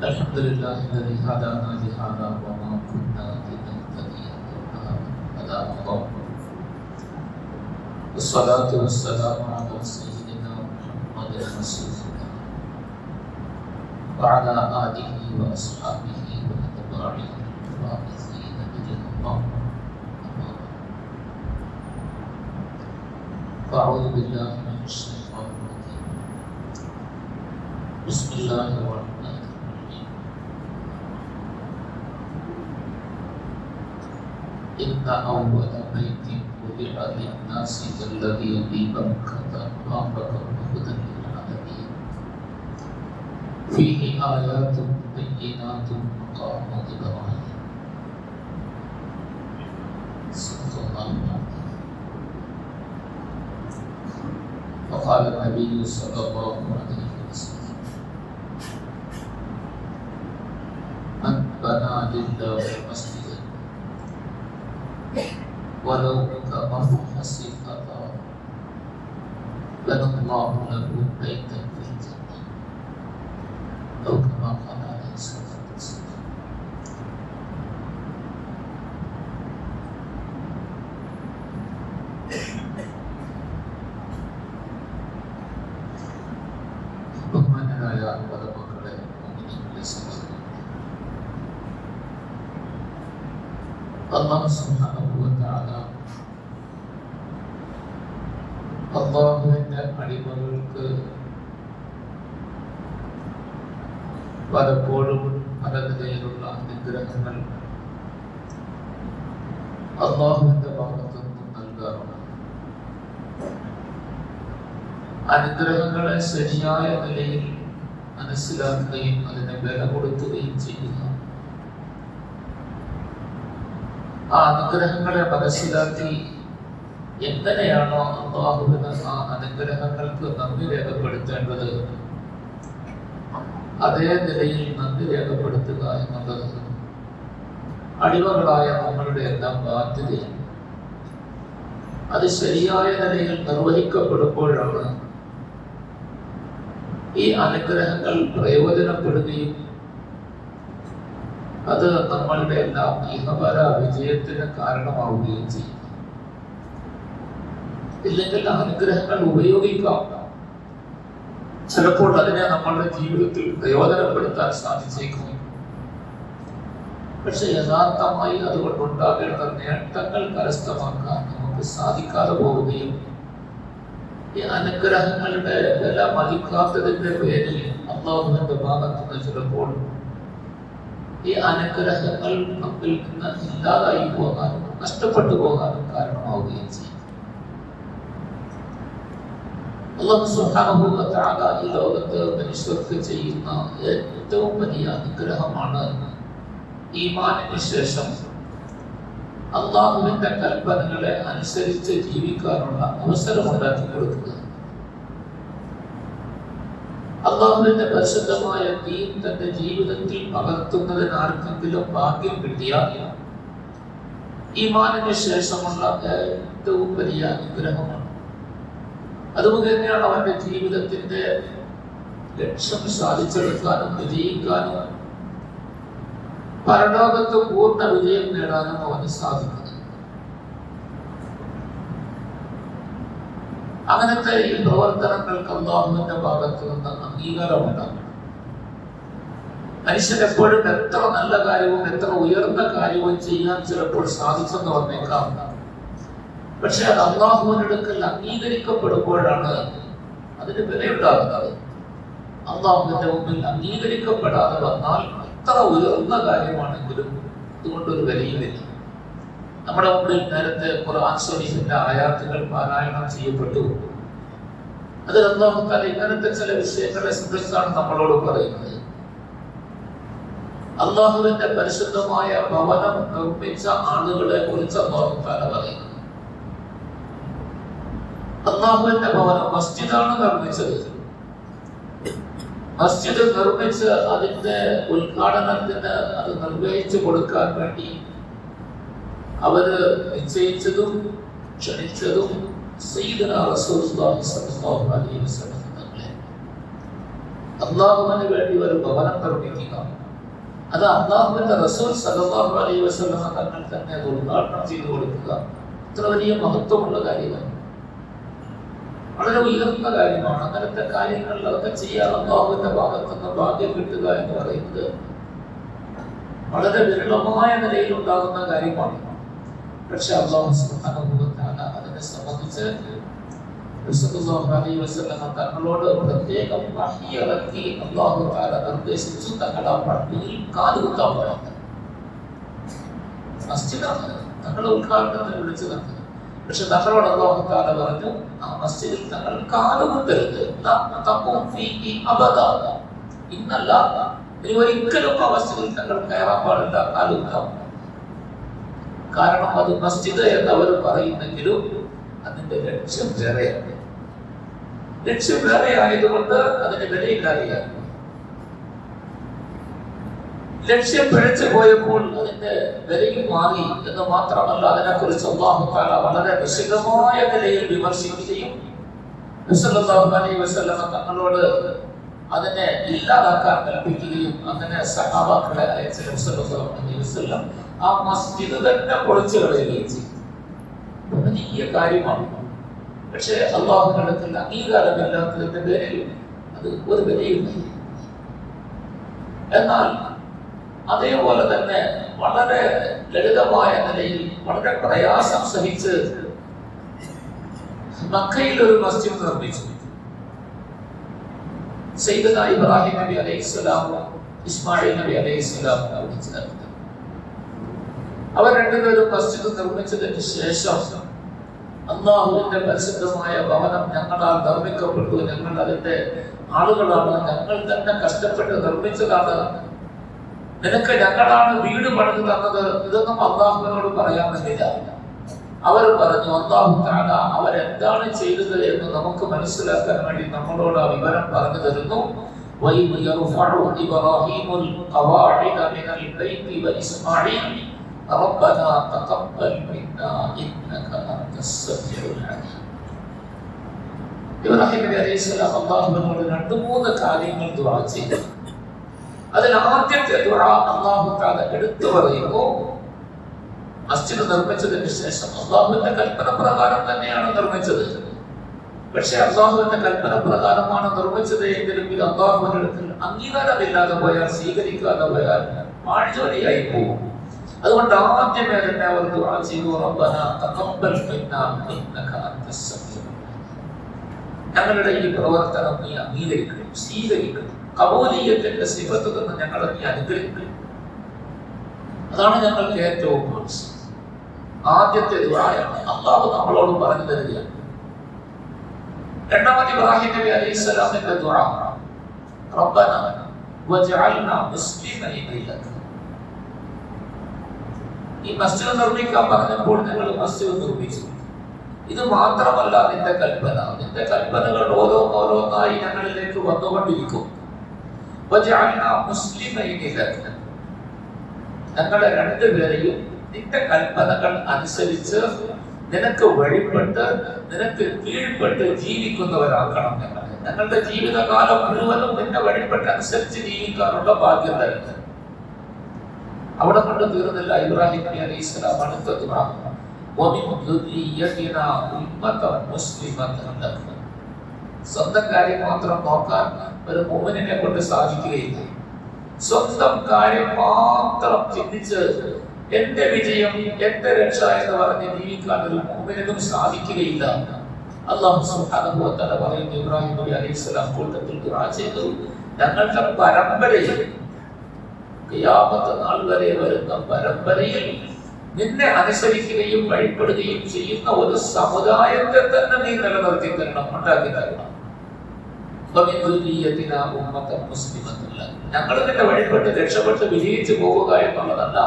الحمد لله الذي هدانا لهذا وما كنا لنهتدي لولا هدانا الله والصلاة والسلام على سيدنا محمد الله وعلى آله وأصحابه وأتباعه الفائزين بجنة الله. فأعوذ بالله من الشيطان الرجيم بسم الله الرحمن إن أول بيت وضع للناس الذي ببكة مباركا وهدى للعالمين فيه آيات بينات مقام إبراهيم صدق الله العظيم وقال النبي صلى الله عليه وسلم من بنى لله مسجدا ولو كمفحص القطار بنى الله له بيتا في الجنة أو كما قال عليه الصلاة والسلام. അല്ലാഹുവിന്റെ അടിമകൾക്ക് പലപ്പോഴും പല നിലയിലുള്ള അനുഗ്രഹങ്ങൾ അള്ളാഹുവിന്റെ ഭാഗത്തു നിന്നും നൽകാറുണ്ട് അനുഗ്രഹങ്ങളെ ശരിയായ നിലയിൽ മനസ്സിലാക്കുകയും അതിനെ വില കൊടുക്കുകയും ചെയ്യുക ആ അനുഗ്രഹങ്ങളെ മനസ്സിലാക്കി എങ്ങനെയാണോ അള്ളാഹുവിന് ആ അനുഗ്രഹങ്ങൾക്ക് നന്ദി രേഖപ്പെടുത്തേണ്ടത്? അതേ നിലയിൽ നന്ദി രേഖപ്പെടുത്തുക എന്നുള്ളത് അടിമകളായ നമ്മളുടെ എല്ലാം ബാധ്യതയാണ്. അത് ശരിയായ നിലയിൽ നിർവഹിക്കപ്പെടുമ്പോഴാണ് ഈ അനുഗ്രഹങ്ങൾ പ്രയോജനപ്പെടുകയും അത് നമ്മളുടെ എല്ലാം ഇഹപര വിജയത്തിന് കാരണമാവുകയും ചെയ്യും. ഇല്ലെങ്കിൽ അനുഗ്രഹങ്ങൾ ഉപയോഗിക്കാം. ചിലപ്പോൾ അതിനെ നമ്മളുടെ ജീവിതത്തിൽ പ്രയോജനപ്പെടുത്താൻ സാധിച്ചേക്കും. പക്ഷെ യഥാർത്ഥമായി അതുകൊണ്ടുണ്ടാകേണ്ട നേട്ടങ്ങൾ കരസ്ഥമാക്കാൻ നമുക്ക് സാധിക്കാതെ പോവുകയും ഈ അനുഗ്രഹങ്ങളുടെ വില മതിക്കാത്തതിന്റെ പേരിൽ അള്ളാഹുവിന്റെ ഭാഗത്ത് നിന്ന് ചിലപ്പോൾ ഈ അനുഗ്രഹങ്ങൾ നമ്മിൽ നിന്ന് ഇല്ലാതായി പോകാനും നഷ്ടപ്പെട്ടു പോകാനും കാരണമാവുകയും ചെയ്യും. അള്ളാഹു തആല ഈ ലോകത്ത് മനുഷ്യർക്ക് ചെയ്യുന്ന ഏറ്റവും വലിയ അനുഗ്രഹമാണ് ഈമാനിന് ശേഷം അള്ളാഹുവിന്റെ കൽപ്പനകളെ അനുസരിച്ച് ജീവിക്കാനുള്ള അവസരമുണ്ടാക്കി കൊടുക്കുക. അള്ളാഹുവിന്റെ പരിശുദ്ധമായ ദീൻ തന്റെ ജീവിതത്തിൽ പകർത്തുന്നതിന് ആർക്കെങ്കിലും ഭാഗ്യം കിട്ടിയാൽ ഈമാനിന് ശേഷമുള്ള ഏറ്റവും വലിയ അനുഗ്രഹമാണ് അതുമുഖേനയാണ് അവന്റെ ജീവിതത്തിന്റെ ലക്ഷ്യം സാധിച്ചെടുക്കാനും വിജയിക്കാനും പരലോകത്ത് പൂർണ വിജയം നേടാനും അവന് സാധിക്കുന്നത് അങ്ങനത്തെ ഈ പ്രവർത്തനങ്ങൾക്ക് അള്ളാഹുവിന്റെ ഭാഗത്ത് നിന്ന് അംഗീകാരം ഉണ്ടാകും മനുഷ്യൻ എപ്പോഴും എത്ര നല്ല കാര്യവും എത്ര ഉയർന്ന കാര്യവും ചെയ്യാൻ ചിലപ്പോൾ സാധിച്ചെന്ന് വന്നേക്കാം പക്ഷെ അത് അള്ളാഹുവിനടുക്കൽ അംഗീകരിക്കപ്പെടുമ്പോഴാണ് അതിന് വിലയുണ്ടാകുന്നത്. അള്ളാഹുവിന്റെ മുമ്പിൽ അംഗീകരിക്കപ്പെടാതെ വന്നാൽ എത്ര ഉയർന്ന കാര്യമാണെങ്കിലും ഇതുകൊണ്ടൊരു വിലയുമില്ല. നമ്മുടെ മുമ്പിൽ നേരത്തെ ഖുർആൻ ശരീഫിന്റെ ആയാത്തുകൾ പാരായണം ചെയ്യപ്പെട്ടു. അതിൽ എന്താ ഇങ്ങനത്തെ ചില വിഷയങ്ങളെ സംബന്ധിച്ചാണ് നമ്മളോട് പറയുന്നത്. അള്ളാഹുവിന്റെ പരിശുദ്ധമായ ഭവനം നിർമ്മിച്ച ആളുകളെ കുറിച്ച് അള്ളാഹു താല പറയുന്നത് അള്ളാഹുവിന്റെ ഭവനം മസ്ജിദാണ് നിർമ്മിച്ചത്. മസ്ജിദ് നിർമ്മിച്ച് അതിന്റെ ഉദ്ഘാടനത്തിന് അത് നിർവഹിച്ചു കൊടുക്കാൻ വേണ്ടി അവർ നിശ്ചയിച്ചതും ക്ഷണിച്ചതും സയ്യിദന റസൂലുള്ളാഹി സ്വല്ലല്ലാഹു അലൈഹി വസല്ലം തങ്ങളെ അള്ളാഹുവിന് വേണ്ടി ഒരു ഭവനം നിർമ്മിക്കുക. അത് അള്ളാഹുവിന്റെ റസൂൽ സല്ലല്ലാഹു അലൈഹി വസല്ലമ തങ്ങൾ തന്നെ അത് ഉദ്ഘാടനം ചെയ്തു കൊടുക്കുക. ഇത്ര വലിയ മഹത്വമുള്ള കാര്യമാണ് വളരെ ഉയർന്ന കാര്യമാണ് അങ്ങനത്തെ കാര്യങ്ങളിലൊക്കെ ചെയ്യാൻ അള്ളാഹുവിന്റെ ഭാഗത്തു നിന്ന് ഭാഗ്യം കിട്ടുക എന്ന് പറയുന്നത് വളരെ വിരളമായ നിലയിൽ ഉണ്ടാകുന്ന കാര്യമാണ്. പക്ഷെ അള്ളാഹു സുബ്ഹാനഹു വ തആല അതിനെ സംബന്ധിച്ച് റസൂലുള്ളാഹി അലൈഹി വസല്ലമ തങ്ങളോട് പ്രത്യേകം വഹി ഇറക്കി അല്ലാഹു തആല നിർദ്ദേശിച്ചു. തങ്ങളുടെ പള്ളിയിൽ കാലുകുത്താൻ പറയുന്നത് മസ്ജിദാണ് തങ്ങളെ ഉദ്ഘാടനത്തിന് വിളിച്ചതാണ് പക്ഷെ തങ്ങളോട് പറഞ്ഞു ആ മസ്ജിദിൽ തങ്ങൾ കാലുകൊണ്ടരുത് ഇന്നല്ല ഇനി ഒരിക്കലും ആ മസ്ജിദിൽ തങ്ങൾ കയറാൻ പാടില്ല. കാലുകുത്താൻ കാരണം അത് മസ്ജിദ് എന്നവർ പറയുന്നെങ്കിലും അതിന്റെ ലക്ഷ്യം വേറെയാണ്. ലക്ഷ്യം വേറെ ആയതുകൊണ്ട് അതിന് വിലയില്ലാതെയാണ് ലക്ഷ്യം പിഴച്ചു പോയപ്പോൾ അതിന്റെ വിലയും മാറി എന്ന് മാത്രമല്ല അതിനെക്കുറിച്ച് അള്ളാഹു താല വളരെ വിശദമായ നിലയിൽ വിമർശിക്കുകയും അലൈഹി വസല്ലമ തങ്ങളോട് അതിനെ ഇല്ലാതാക്കാൻ കൽപ്പിക്കുകയും അങ്ങനെ സഹാബാക്കളെ അയച്ച ആ മസ്ജിദ് തന്നെ പൊളിച്ചു കളയുകയും ചെയ്തു. വലിയ കാര്യമാണ്. പക്ഷേ അള്ളാഹുവിന്റെ അടുക്കൽ അംഗീകാരമില്ലാത്തതിന്റെ പേരിൽ അത് ഒരു വിലയില്ല എന്നാൽ അതേപോലെ തന്നെ വളരെ ലളിതമായ നിലയിൽ വളരെ പ്രയാസം സഹിച്ച് മക്കയിൽ ഒരു മസ്ജിദ് നിർമ്മിച്ചു. സയ്യിദന ഇബ്രാഹിം നബി അലൈഹി സ്വലാമും ഇസ്മായിൽ നബി അലൈഹി സ്വലാമും അവിടെ ചേർത്ത് അവർ രണ്ടുപേരും മസ്ജിദ് നിർമ്മിച്ചതിന് ശേഷം അള്ളാഹുവിന്റെ പരിശുദ്ധമായ ഭവനം ഞങ്ങളാൽ നിർമ്മിക്കപ്പെട്ടു. ഞങ്ങൾ അതിന്റെ ആളുകളാണ്. ഞങ്ങൾ തന്നെ കഷ്ടപ്പെട്ട് നിർമ്മിച്ചതാണ് നിനക്ക് ഞങ്ങളാണ് വീട് പണിത് തന്നത് ഇതൊന്നും അള്ളാഹുവിനോട് പറയാൻ പറ്റില്ല അവർ പറഞ്ഞു അള്ളാഹു താല അവരെന്താണ് ചെയ്തത് എന്ന് നമുക്ക് മനസ്സിലാക്കാൻ വേണ്ടി നമ്മളോട് ആ വിവരം പറഞ്ഞു തരുന്നു وَإِذْ يَرْفَعُ إِبْرَاهِيمُ الْقَوَاعِدَ مِنَ الْبَيْتِ وَإِسْمَاعِيلُ ربنا تقبل منا انك انت السميع العليم ഇബ്രാഹിം നബി അലൈഹി സ്വലാം അള്ളാഹുവിനോട് രണ്ട് മൂന്ന് കാര്യങ്ങൾ ദുആ ചെയ്തു അതിൽ ആദ്യത്തെ ദുആ അള്ളാഹു താല എടുത്തു പറയുന്നു. മസ്ജിദ് നിർമ്മിച്ചതിന് ശേഷം അള്ളാഹുവിന്റെ കൽപ്പന പ്രകാരം തന്നെയാണ് നിർമ്മിച്ചത്. പക്ഷെ അള്ളാഹുവിന്റെ കൽപ്പന പ്രകാരമാണ് നിർമ്മിച്ചത് എങ്കിലും ഇത് അള്ളാഹുവിന്റെ അടുക്കൽ അംഗീകാരമില്ലാതെ പോയാൽ സ്വീകരിക്കാതെ പോയാൽ മാഴ്ജോലിയായി പോകും. അതുകൊണ്ട് ആദ്യമേ തന്നെ അവർ ദുആ ചെയ്തു റബ്ബന തഖബ്ബൽ മിന്നാ ഇന്നക അൻതസ് സമീഉ ഞങ്ങളുടെ ഈ പ്രവർത്തനം നീ അംഗീകരിക്കണം സ്വീകരിക്കണം. കബൂലിയത്തിന്റെ സിഫത്ത് നിന്ന് ഞങ്ങളെ നീ അനുഗ്രഹിക്കും. അതാണ് ഞങ്ങൾക്ക് ഏറ്റവും ആവശ്യം ആദ്യത്തെ ദുആയാണ് അള്ളാഹു നമ്മളോട് പറഞ്ഞു തരികയാണ് രണ്ടാമത്തെ ഇബ്രാഹിം നബി അലൈഹി സ്വലാമിന്റെ ഈ മസ്ജിദ് നിർമ്മിക്കാൻ പറഞ്ഞപ്പോൾ ഞങ്ങൾ മസ്ജിദ് നിർമ്മിച്ചു. ഇത് മാത്രമല്ല നിന്റെ കൽപ്പന. നിന്റെ കൽപ്പനകൾ ഓരോന്നോരോന്നായി ഞങ്ങളിലേക്ക് വന്നുകൊണ്ടിരിക്കും. ഞങ്ങളെ രണ്ടുപേരെയും നിന്റെ കൽപ്പനകൾ അനുസരിച്ച് നിനക്ക് വഴിപ്പെട്ട് നിനക്ക് കീഴ്പ്പെട്ട് ജീവിക്കുന്നവരാക്കണം ഞങ്ങൾ ഞങ്ങളുടെ ജീവിതകാലം മുഴുവനും നിന്നെ വഴിപ്പെട്ട് അനുസരിച്ച് ജീവിക്കാനുള്ള ഭാഗ്യം തരുന്നത് അവിടെ കൊണ്ട് തീർന്നില്ല ഇബ്രാഹിം നബി അലൈഹി സ്വലാം അടുത്ത ദുആ. വമിൻ ദുരിയതിനാ ഉമ്മതൻ മുസ്ലിമതൻ ലക സ്വന്തം കാര്യം മാത്രം നോക്കാൻ ഒരു മുഅ്മിനെ കൊണ്ട് സാധിക്കുകയില്ല. സ്വന്തം കാര്യം മാത്രം ചിന്തിച്ച് എന്റെ വിജയം എന്റെ രക്ഷ എന്ന് പറഞ്ഞ് ജീവിക്കാൻ ഒരു മുഅ്മിനും സാധിക്കുകയില്ല. അള്ളാഹു തആല പറയുന്നു ഇബ്രാഹിം നബി അലൈഹി സ്വലാം കൂട്ടത്തിൽ ദുആ ചെയ്തു. ഞങ്ങളുടെ പരമ്പരയിൽ ഖിയാമത്ത് നാൾ വരെ വരുന്ന പരമ്പരയിൽ നിന്നെ അനുസരിക്കുകയും വഴിപ്പെടുകയും ചെയ്യുന്ന ഒരു സമുദായത്തെ തന്നെ നീ നിലനിർത്തി തരണം. ഉണ്ടാക്കി തരണം. ഞങ്ങൾ നിന്റെ വഴിപ്പെട്ട് രക്ഷപ്പെട്ട് വിജയിച്ചു പോവുക എന്നുള്ളതല്ല.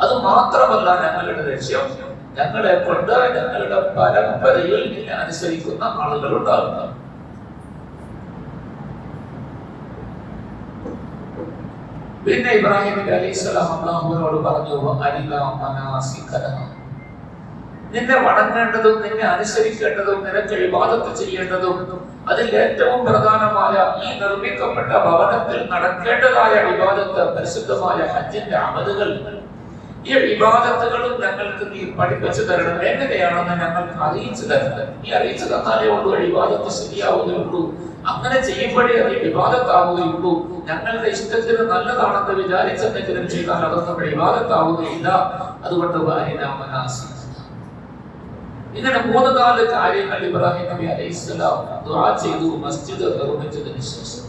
അത് മാത്രമല്ല ഞങ്ങളുടെ ലക്ഷ്യം. ഞങ്ങളെ കൊണ്ട് ഞങ്ങളുടെ പരമ്പരയിൽ നിന്നെ അനുസരിക്കുന്ന ആളുകൾ ഉണ്ടാകുന്നു പിന്നെ ഇബ്രാഹിം അലൈഹി സ്വലാം അള്ളാഹുവിനോട് പറഞ്ഞു നിന്നെ വണങ്ങേണ്ടതും നിന്നെ അനുസരിക്കേണ്ടതും നിനക്ക് വിവാദത്ത് ചെയ്യേണ്ടതും അതിൽ ഏറ്റവും പ്രധാനമായ ഈ നിർമ്മിക്കപ്പെട്ട ഭവനത്തിൽ നടക്കേണ്ടതായ വിവാദത്ത് പരിശുദ്ധമായ ഹജ്ജിന്റെ അമലുകൾ ഈ വിവാദത്തുകളും ഞങ്ങൾക്ക് നീ പഠിപ്പിച്ചു തരണം. എങ്ങനെയാണെന്ന് ഞങ്ങൾക്ക് അറിയിച്ചു തരുന്നത്? നീ അറിയിച്ചു തന്നാലേ ഉള്ളൂ വിവാദത്ത് ശരിയാവുകയുള്ളൂ അങ്ങനെ ചെയ്യുമ്പോഴേ അത് വിവാദത്താവുകയുള്ളൂ ഞങ്ങളുടെ ഇഷ്ടത്തിന് നല്ലതാണെന്ന് വിചാരിച്ചെന്തെങ്കിലും ചെയ്താൽ അതൊന്നും വിവാദത്താവുകയില്ല അതുകൊണ്ട് വാരിനാമനാസി ഇങ്ങനെ മൂന്ന് നാല് കാര്യങ്ങൾ ഇബ്രാഹിം നബി അലൈഹിസ്സലാം ദുആ ചെയ്തു മസ്ജിദ് നിർമ്മിച്ചതിന് ശേഷം.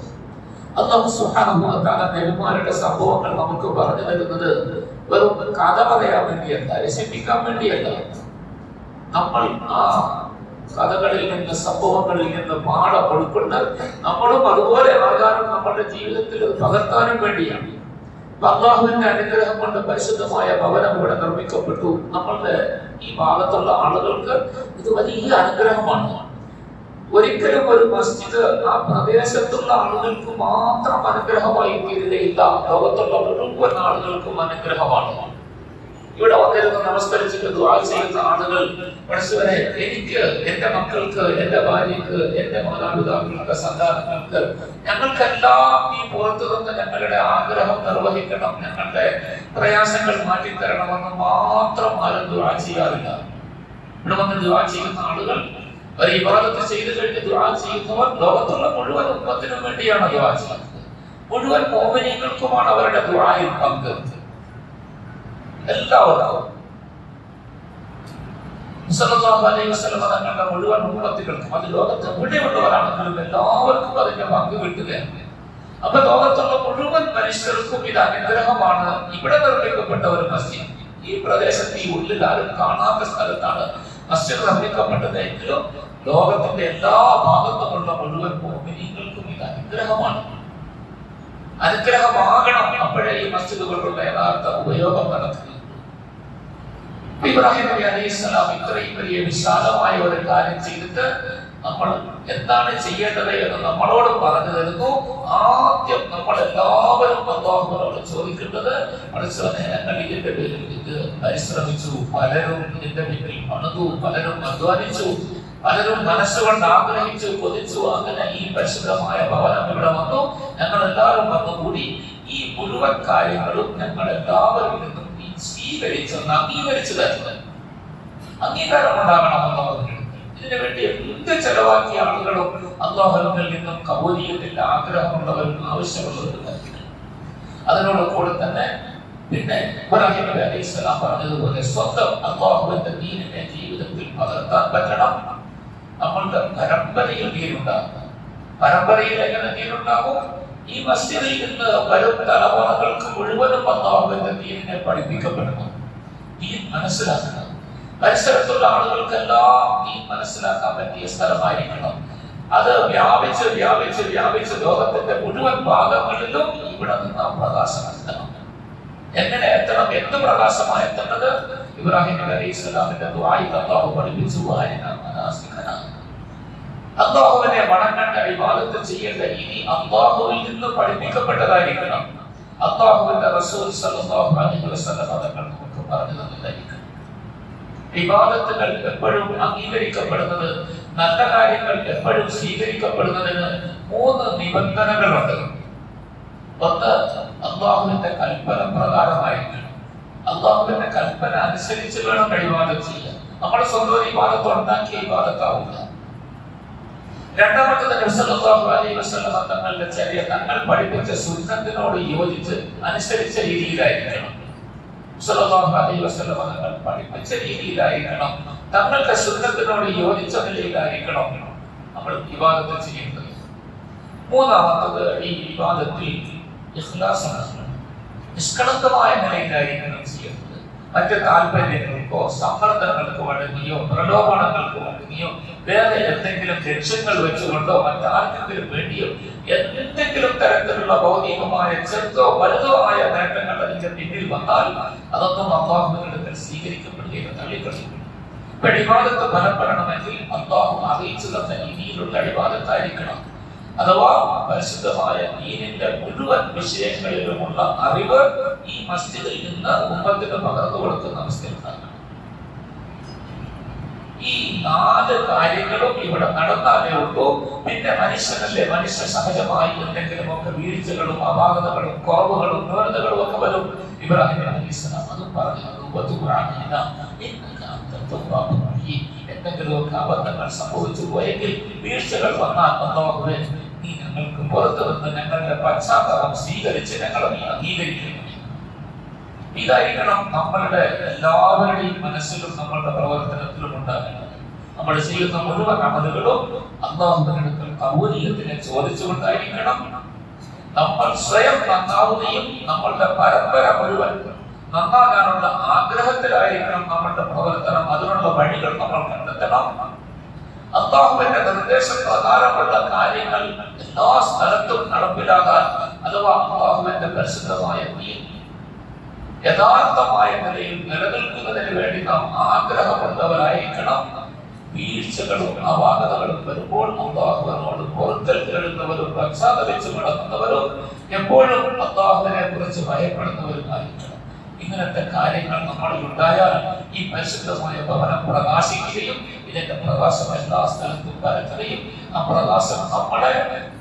അല്ലാഹു സുബ്ഹാനഹു വ തആല സംഭവങ്ങൾ നമുക്ക് പറഞ്ഞു തരുന്നത് വെറും കഥ പറയാൻ വേണ്ടിയല്ല രസിപ്പിക്കാൻ വേണ്ടിയല്ല. നമ്മൾ ആ കഥകളിൽ നിന്ന് സംഭവങ്ങളിൽ നിന്ന് പാഠം ഉൾക്കൊണ്ട് നമ്മളും അതുപോലെ ആകാനും നമ്മുടെ ജീവിതത്തിൽ പകർത്താനും വേണ്ടിയാണ്. അള്ളാഹുവിന്റെ അനുഗ്രഹം കൊണ്ട് പരിശുദ്ധമായ ഭവനം ഇവിടെ നിർമ്മിക്കപ്പെട്ടു. നമ്മളുടെ ഈ ഭാഗത്തുള്ള ആളുകൾക്ക് ഇത് വലിയ അനുഗ്രഹമാണ്. ഒരിക്കലും ഒരു മസ്ജിദ് ആ പ്രദേശത്തുള്ള ആളുകൾക്ക് മാത്രം അനുഗ്രഹമായി തീരുകയില്ല. ലോകത്തുള്ള മുഴുവൻ ആളുകൾക്കും അനുഗ്രഹമാണ്. ഇവിടെ വന്നിരുന്ന് നമസ്കരിച്ചിട്ട് ദുആ ചെയ്യുന്ന ആളുകൾ മനസ്സുവരെ എനിക്ക് എന്റെ മക്കൾക്ക് എന്റെ ഭാര്യക്ക് എന്റെ മാതാപിതാക്കൾക്ക് സന്താനങ്ങൾക്ക് ഞങ്ങൾക്കെല്ലാം ഈ പുറത്തു നിന്ന് ഞങ്ങളുടെ ആഗ്രഹം നിർവഹിക്കണം. ഞങ്ങളുടെ പ്രയാസങ്ങൾ മാറ്റിത്തരണമെന്ന് മാത്രം ആരും ദുആ ചെയ്യാറില്ല. ഇവിടെ വന്ന് ദുആ ചെയ്യുന്ന ആളുകൾ ഒരു ഇബാദത്ത് ചെയ്തു കഴിഞ്ഞ് ദുആ ചെയ്യുന്നവർ ലോകത്തുള്ള മുഴുവൻ ഉമ്മത്തിനും വേണ്ടിയാണ് ദുആ ചെയ്യുന്നത്. മുഴുവൻ മോമിനിയങ്ങൾക്കുമാണ് അവരുടെ ദുആയിൽ പങ്ക്. എല്ലാവർക്കും. തങ്ങളുടെ മുഴുവൻ ഉമ്മത്തികൾക്കും അത് ലോകത്ത് എവിടെയുള്ളവരാണെങ്കിലും എല്ലാവർക്കും അതിന്റെ പങ്ക് കിട്ടുകയാണ് അപ്പൊ ലോകത്തുള്ള മുഴുവൻ മനുഷ്യർക്കും ഇത് അനുഗ്രഹമാണ് ഇവിടെ നിർമ്മിക്കപ്പെട്ട ഒരു മസ്ജിദ്. ഈ പ്രദേശത്ത് ഈ ഉള്ളിൽ ആരും കാണാത്ത സ്ഥലത്താണ് മസ്ജിദ് നിർമ്മിക്കപ്പെട്ടതെങ്കിലും ലോകത്തിന്റെ എല്ലാ ഭാഗത്തുമുള്ള മുഴുവൻ മോമിനികൾക്കും ഇത് അനുഗ്രഹമാണ്. അനുഗ്രഹമാകണം അപ്പോഴേ ഈ മസ്ജിദുകളുള്ള യഥാർത്ഥ ഉപയോഗം നടക്കുക ഇബ്രാഹിം നബി അലൈഹി സ്വലാം ഇത്രയും വലിയ വിശാലമായ ഒരു കാര്യം ചെയ്തിട്ട് നമ്മൾ എന്താണ് ചെയ്യേണ്ടത് എന്ന് നമ്മളോട് പറഞ്ഞു തരുന്നു. ആദ്യം നമ്മൾ എല്ലാവരും അള്ളാഹുവിനോട് പേരിൽ ഇത് പരിശ്രമിച്ചു. പലരും ഇതിന്റെ പിന്നിൽ പണിതു. പലരും അധ്വാനിച്ചു. പലരും മനസ്സുകൊണ്ട് ആഗ്രഹിച്ചു കൊതിച്ചു. അങ്ങനെ ഈ പരിശുദ്ധമായ ഭവനം ഇവിടെ വന്നു. ഞങ്ങൾ എല്ലാവരും വന്നുകൂടി ഈ മുഴുവൻ കാര്യങ്ങളും ഞങ്ങൾ എല്ലാവരും നിന്നും സ്വീകരിച്ച് അംഗീകരിച്ചു തരുന്നത്. അംഗീകാരം ഉണ്ടാകണമെന്ന് പറഞ്ഞു ഇതിനു വേണ്ടി എന്ത് ചെലവാക്കിയ ആളുകളും അള്ളാഹുവിൽ നിന്നും കബൂലിയത്തിൽ ആഗ്രഹമുള്ളവരും ആവശ്യമുള്ളവരും അതിനോട് കൂടെ തന്നെ പിന്നെ ഇബ്രാഹിം നബി അലൈഹി സ്വലാം പറഞ്ഞതുപോലെ സ്വന്തം അള്ളാഹുവിന്റെ ദീനിനെ ജീവിതത്തിൽ പകർത്താൻ പറ്റണം. നമ്മളുടെ പരമ്പരയിൽ ദീനുണ്ടാകും പരമ്പരയിൽ എങ്ങനെ ദീനുണ്ടാകും ഈ മസ്ജിദിൽ നിന്ന് വരും തലമുറകൾക്ക് മുഴുവനും അള്ളാഹുവിന്റെ ദീനിനെ പഠിപ്പിക്കപ്പെടണം ദീൻ മനസ്സിലാക്കണം. പരിസരത്തുള്ള ആളുകൾക്കെല്ലാം ദീൻ മനസ്സിലാക്കാൻ പറ്റിയ സ്ഥലമായിരിക്കണം. അത് വ്യാപിച്ച് വ്യാപിച്ച് വ്യാപിച്ച് ലോകത്തിന്റെ മുഴുവൻ ഭാഗങ്ങളിലും ഇവിടെ നിന്ന് പ്രകാശം എത്തണം എങ്ങനെ എത്തണം? എന്ത് പ്രകാശമായി എത്തേണ്ടത്? ഇബ്രാഹിം നബി അലൈഹി സ്വലാമിന്റെ ദുആയി അല്ലാഹു പഠിപ്പിച്ചു അള്ളാഹുവിനെ വണങ്ങേണ്ട ഇബാദത്ത് ചെയ്യേണ്ട രീതി അള്ളാഹുവിൽ നിന്ന് പഠിപ്പിക്കപ്പെട്ടതായിരിക്കണം. അള്ളാഹുവിന്റെ റസൂൽ സല്ലല്ലാഹു അലൈഹി വസല്ലം തങ്ങൾ നമുക്ക് പറഞ്ഞു തന്നതായിരിക്കണം വിവാദത്തുകൾ എപ്പോഴും അംഗീകരിക്കപ്പെടുന്നത് നല്ല കാര്യങ്ങൾ എപ്പോഴും സ്വീകരിക്കപ്പെടുന്നതിന് മൂന്ന് നിബന്ധനകളുണ്ട്. ഒന്ന് അള്ളാഹുവിന്റെ കൽപ്പന പ്രകാരമായിരിക്കണം. അള്ളാഹുവിന്റെ കൽപ്പന അനുസരിച്ച് വേണം വഴിപാട് ചെയ്യാൻ. നമ്മൾ സ്വന്തം ഈ വാദത്ത് ഉണ്ടാക്കിയ ഈ വാദത്താവില്ല രണ്ടാമത്തത് നബ്സല്ലാഹു അലൈഹി വസല്ലം തങ്ങളുടെ ചെറിയ തങ്ങൾ പഠിപ്പിച്ച സുന്നത്തിനോട് യോജിച്ച് അനുസരിച്ച രീതിയിലായിരിക്കണം. സല്ലല്ലാഹു അലൈഹി വസല്ലം തങ്ങൾ പഠിപ്പിച്ച രീതിയിലായിരിക്കണം. തങ്ങളുടെ സുന്നത്തിനോട് യോജിച്ച നിലയിലായിരിക്കണം നമ്മൾ വിവാദത്തിൽ ചെയ്യുന്നത് മൂന്നാമത്തത് ഈ വിവാദത്തിൽ ഇഖ്ലാസാണ്. നിഷ്കളങ്കമായ നിലയിലായിരിക്കണം ചെയ്യുന്നത് മറ്റ് താല്പര്യങ്ങൾക്കോ സമ്മർദ്ദങ്ങൾക്കോ വഴങ്ങിയോ പ്രലോഭനങ്ങൾക്കോ വഴങ്ങിയോ വേറെ എന്തെങ്കിലും ലക്ഷ്യങ്ങൾ വെച്ചുകൊണ്ടോ മറ്റാർക്കെങ്കിലും വേണ്ടിയോ എന്തെങ്കിലും തരത്തിലുള്ള ഭൗതികമായ ചെറുതോ വലുതോ ആയ നേട്ടങ്ങൾ അതിന്റെ പിന്നിൽ വന്നാൽ അതൊന്നും അള്ളാഹുവിന്റെ സ്വീകരിക്കപ്പെടുകയും തള്ളിക്കളയും. ഇപ്പൊ അടിവാദത്ത് ഫലപ്പെടണമെങ്കിൽ അള്ളാഹു അറിയിച്ചു തന്ന രീതിയിലുള്ള അടിവാദത്തായിരിക്കണം അഥവാ പരിശുദ്ധമായ ദീനിന്റെ മുഴുവൻ വിഷയങ്ങളിലുമുള്ള അറിവ് ഈ മസ്ജിദിൽ നിന്ന് ഉമ്മത്തിന് പകർന്നു കൊടുക്കുന്ന അവസ്ഥ ഉണ്ടാകണം. ഈ നാല് കാര്യങ്ങളും ഇവിടെ നടന്നാലേ ഉള്ളൂ. പിന്നെ മനുഷ്യനല്ലേ? മനുഷ്യ സഹജമായി എന്തെങ്കിലുമൊക്കെ വീഴ്ചകളും അപാകതകളും കുറവുകളും ന്യൂനതകളും ഒക്കെ വരും. ഇബ്രാഹിം അലൈഹിസ്സലാം അതും പറഞ്ഞു എന്തെങ്കിലുമൊക്കെ അബദ്ധങ്ങൾ സംഭവിച്ചു പോയെങ്കിൽ വീഴ്ചകൾ വന്നാൽ അള്ളാഹുവേ നീ ഞങ്ങൾക്ക് പുറത്തു നിന്ന് ഞങ്ങളുടെ പശ്ചാത്തലം സ്വീകരിച്ച് ഞങ്ങളെ നീ അംഗീകരിക്കുന്നു. ഇതായിരിക്കണം നമ്മളുടെ എല്ലാവരുടെയും മനസ്സിലും നമ്മളുടെ പ്രവർത്തനത്തിലും ഉണ്ടാകുന്നത് നമ്മൾ ചെയ്യുന്ന മുഴുവൻ അമലുകളും അള്ളാഹുവിനടുക്കൽ കബൂലിയത്തിനെ ചോദിച്ചുകൊണ്ടായിരിക്കണം നമ്മൾ സ്വയം നന്നാവുകയും നമ്മളുടെ പരമ്പര മുഴുവൻ നന്നാകാനുള്ള ആഗ്രഹത്തിലായിരിക്കണം നമ്മളുടെ പ്രവർത്തനം. അതിനുള്ള വഴികൾ നമ്മൾ കണ്ടെത്തണം. അള്ളാഹുവിന്റെ നിർദ്ദേശപ്രകാരമുള്ള കാര്യങ്ങൾ എല്ലാ സ്ഥലത്തും നടപ്പിലാകാൻ അഥവാ അള്ളാഹുവിന്റെ പരിശുദ്ധമായ നിയമം യഥാർത്ഥമായ നിലയിൽ നിലനിൽക്കുന്നതിന് വേണ്ടി നാം ആഗ്രഹമുള്ളവരായിരിക്കണം. വീഴ്ചകളും അപാകതകളും വരുമ്പോൾ അള്ളാഹുവിനോട് പുറത്തിൽ തേടുന്നവരും പശ്ചാത്തലിച്ച് നടക്കുന്നവരും എപ്പോഴും അള്ളാഹുവിനെ കുറിച്ച് ഭയപ്പെടുന്നവരുമായിരിക്കണം ഇങ്ങനത്തെ കാര്യങ്ങൾ നമ്മളിൽ ഉണ്ടായാൽ ഈ പരിശുദ്ധമായ ഭവനം പ്രകാശിക്കുകയും ഇതിന്റെ പ്രകാശം എല്ലാ സ്ഥലത്തും പരക്കുകയും ആ പ്രകാശം നമ്മളെ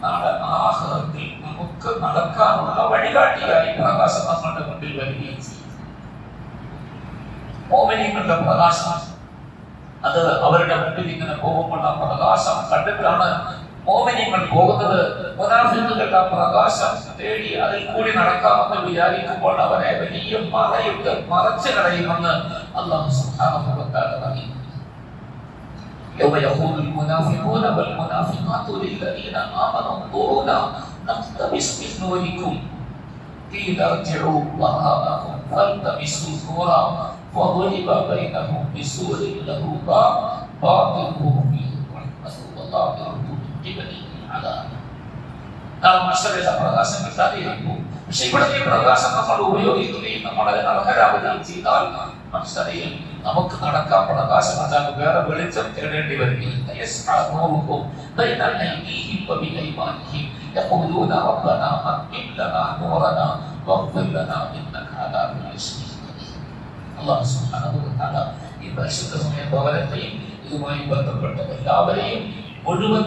നാളെ ആഹ്ലത്തിൽ നമുക്ക് നടക്കാനുള്ള വഴികാട്ടിയായി പ്രകാശം നമ്മളുടെ മുന്നിൽ വരികയും ചെയ്യും മോമിനിയങ്ങളുടെ പ്രകാശം അത് അവരുടെ മുന്നിൽ ഇങ്ങനെ പോകുമ്പോൾ ആ പ്രകാശം കണ്ടിട്ടാണ് മോമിനിയങ്ങൾ പോകുന്നത് മുനാഫിക്കുകളുടെ ആ പ്രകാശം തേടി അതിൽ കൂടി നടക്കാമെന്ന് വിചാരിക്കുമ്പോൾ അവരെ വലിയ മറയിട്ട് മറച്ചു കളയുമെന്ന് അള്ളാഹു സുബ്ഹാനഹു വ തആല പറഞ്ഞു يوم يقول المنافقون والمنافقات للذين آمنوا انظرونا نقتبس من نوركم قيل ارجعوا وراءكم فالتمسوا نورا وضرب بينهم بسور له باب باطنه فيه الرحمة وظاهره من قبله العذاب നാം മനുഷ്യരുടെ പ്രകാശം കിട്ടാതെയിരിക്കും പക്ഷെ ഇവിടുത്തെ ഈ പ്രകാശം നമ്മൾ ഉപയോഗിക്കുകയും നമ്മൾ അതിന് അർഹരാവുകയും ചെയ്താൽ മനസ്സിലായും നമുക്ക് നടക്കാൻ പ്രകാശം അതാണ് വേറെ വെളിച്ചം തേടേണ്ടി വരികയില്ല يسعى نورهم بين أيديهم وبأيمانهم يقولون ربنا أتمم لنا نورنا واغفر لنا إنك على كل شيء قدير അള്ളാഹു തആല ഈ പരിശുദ്ധമായ ഭവനത്തെയും ഇതുമായി ബന്ധപ്പെട്ട എല്ലാവരെയും മുഴുവൻ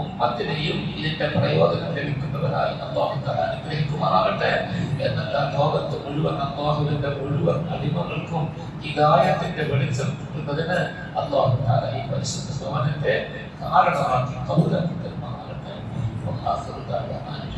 ഉമ്മത്തിനെയും ഇതിന്റെ പ്രയോജനം ലഭിക്കുന്നവരായി അള്ളാഹു തആല അനുഗ്രഹിക്കുമാറാകട്ടെ. എന്നല്ല ലോകത്ത് മുഴുവൻ അള്ളാഹുവിന്റെ മുഴുവൻ അടിമകൾക്കും ഹിദായത്തിന്റെ വെളിച്ചം കിട്ടുന്നതിന് അള്ളാഹു തആല ഈ പരിശുദ്ധ ഭവനത്തെ കാരണമാക്കി കിട്ടുമാറാകട്ടെ വല്ലാഹു തആല